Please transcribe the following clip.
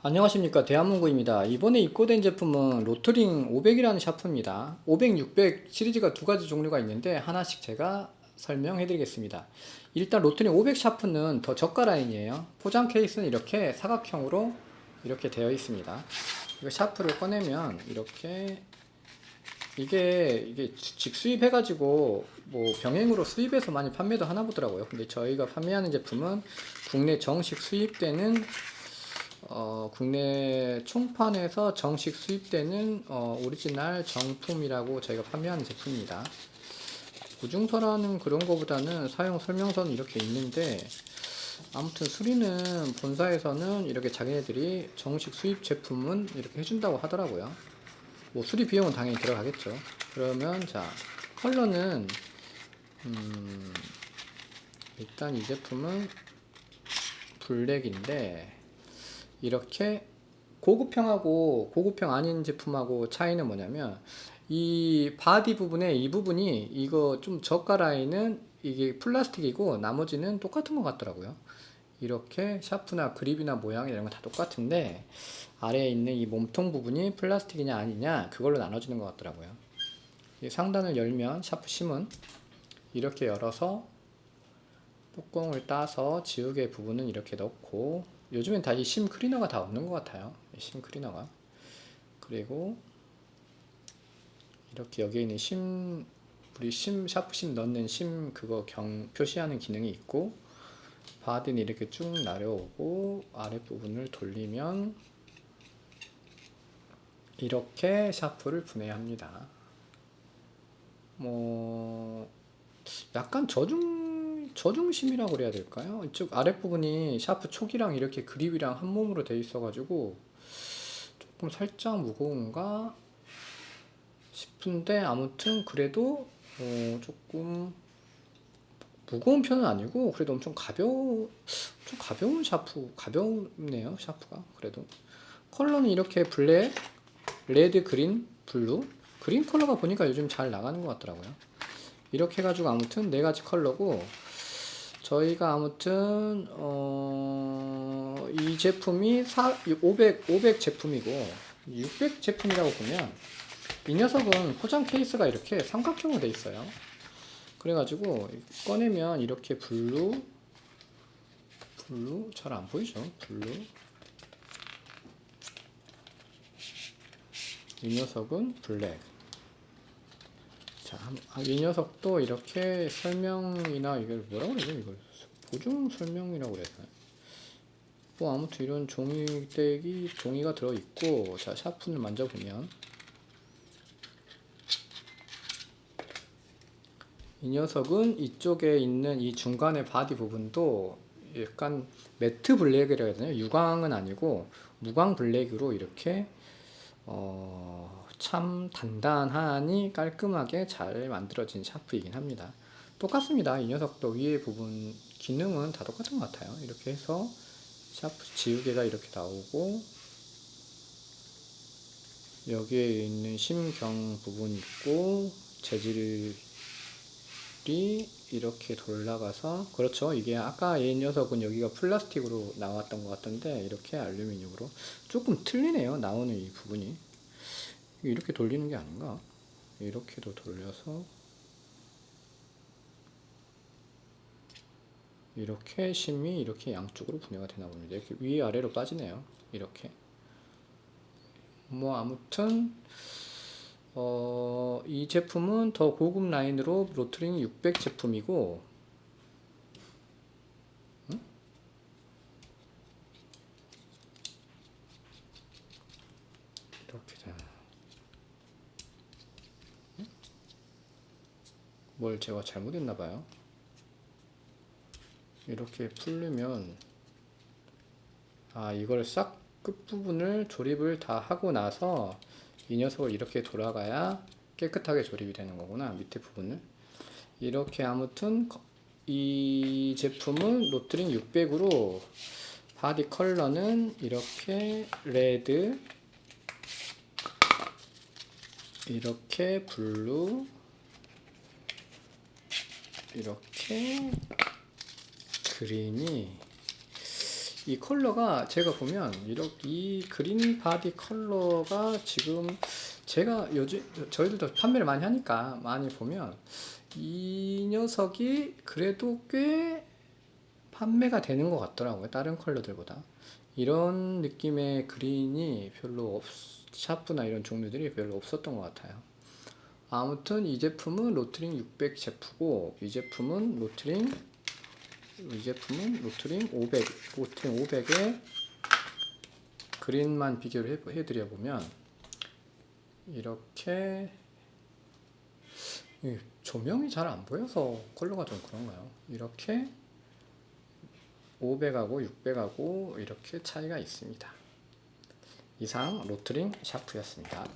안녕하십니까 대한문구입니다. 이번에 입고된 제품은 로트링 500이라는 샤프입니다. 500, 600 시리즈가 두 가지 종류가 있는데 하나씩 제가 설명해 드리겠습니다. 일단 로트링 500 샤프는 더 저가 라인이에요. 포장 케이스는 이렇게 사각형으로 이렇게 되어 있습니다. 이거 샤프를 꺼내면 이렇게 이게 이게 직수입 해가지고 뭐 병행으로 수입해서 많이 판매도 하나 보더라고요. 근데 저희가 판매하는 제품은 국내 정식 수입되는 어, 국내 총판에서 정식 수입되는 어, 오리지널 정품이라고 저희가 판매하는 제품입니다. 구중서라는 그런 거보다는 사용 설명서는 이렇게 있는데 아무튼 수리는 본사에서는 이렇게 자기네들이 정식 수입 제품은 이렇게 해준다고 하더라고요. 뭐 수리 비용은 당연히 들어가겠죠. 그러면 자 컬러는 음, 일단 이 제품은 블랙인데 이렇게 고급형하고 고급형 아닌 제품하고 차이는 뭐냐면 이 바디 부분에 이 부분이 이거 좀 저가 라인은 이게 플라스틱이고 나머지는 똑같은 것 같더라고요. 이렇게 샤프나 그립이나 모양 이런 거다 똑같은데 아래에 있는 이 몸통 부분이 플라스틱이냐 아니냐 그걸로 나눠지는 것 같더라고요. 이 상단을 열면 샤프 심은 이렇게 열어서 뚜껑을 따서 지우개 부분은 이렇게 넣고 요즘엔 다 이 심 클리너가 다 없는 것 같아요. 이심 클리너가 그리고 이렇게 여기에 있는 심 우리 심 샤프 심 넣는 심 그거 경 표시하는 기능이 있고 바디는 이렇게 쭉 내려오고 아랫 부분을 돌리면 이렇게 샤프를 분해합니다. 뭐 약간 저중 저중심이라고 그래야 될까요? 이쪽 아랫 부분이 샤프 촉이랑 이렇게 그립이랑 한 몸으로 돼 있어가지고 조금 살짝 무거운가 싶은데 아무튼 그래도 어, 조금 무거운 편은 아니고 그래도 엄청 가벼 좀 가벼운 샤프 가볍네요 샤프가. 그래도 컬러는 이렇게 블랙 레드 그린 블루. 그린 컬러가 보니까 요즘 잘 나가는 것 같더라고요. 이렇게 해가지고 아무튼 네 가지 컬러고 저희가 아무튼 어, 이 제품이 사, 500 500 제품이고 600 제품이라고 보면 이 녀석은 포장 케이스가 이렇게 삼각형으로 돼 있어요. 그래가지고 꺼내면 이렇게 블루 블루 잘 안 보이죠? 블루 이 녀석은 블랙 자, 한- 아, 이 녀석도 이렇게 설명이나 이걸 뭐라고 그러죠? 이걸 보증 설명이라고 되나? 뭐 아무튼 이런 종이떼기 종이가 들어 있고 자 샤프를 만져보면 이 녀석은 이쪽에 있는 이 중간의 바디 부분도 약간 매트 블랙이라 해야 되나요? 유광은 아니고 무광 블랙으로 이렇게 어, 참 단단하니 깔끔하게 잘 만들어진 샤프이긴 합니다. 똑같습니다. 이 녀석도 위에 부분 기능은 다 똑같은 것 같아요. 이렇게 해서 샤프 지우개가 이렇게 나오고 여기에 있는 심경 부분 있고 재질이 이렇게 돌아가서 그렇죠. 이게 아까 얘 녀석은 여기가 플라스틱으로 나왔던 것 같던데 이렇게 알루미늄으로 조금 틀리네요. 나오는 이 부분이 이렇게 돌리는 게 아닌가? 이렇게도 돌려서 이렇게 심이 이렇게 양쪽으로 분해가 되나 봅니다. 이렇게 위 아래로 빠지네요. 이렇게 뭐 아무튼 어, 이 제품은 더 고급 라인으로 로트링 600 제품이고? 뭘 제가 잘못했나 봐요. 이렇게 풀리면 아 이걸 싹 끝부분을 조립을 다 하고 나서 이 녀석을 이렇게 돌아가야 깨끗하게 조립이 되는 거구나 밑에 부분을. 이렇게 아무튼 거- 이 제품은 로트링 600으로 바디 컬러는 이렇게 레드 이렇게 블루 이렇게 그린이 이 컬러가 제가 보면 이렇게 이 그린 바디 컬러가 지금 제가 요즘 저희들도 판매를 많이 하니까 많이 보면 이 녀석이 그래도 꽤 판매가 되는 것 같더라고요. 다른 컬러들보다. 이런 느낌의 그린이 별로 없, 샤프나 이런 종류들이 별로 없었던 것 같아요. 아무튼 이 제품은 로트링 600 제프고 이 제품은 로트링 이 제품은 로트링 500 로트링 500에 그린만 비교를 해, 해드려 보면 이렇게 이 조명이 잘 안 보여서 컬러가 좀 그런가요? 이렇게 500하고 600하고 이렇게 차이가 있습니다. 이상 로트링 샤프였습니다.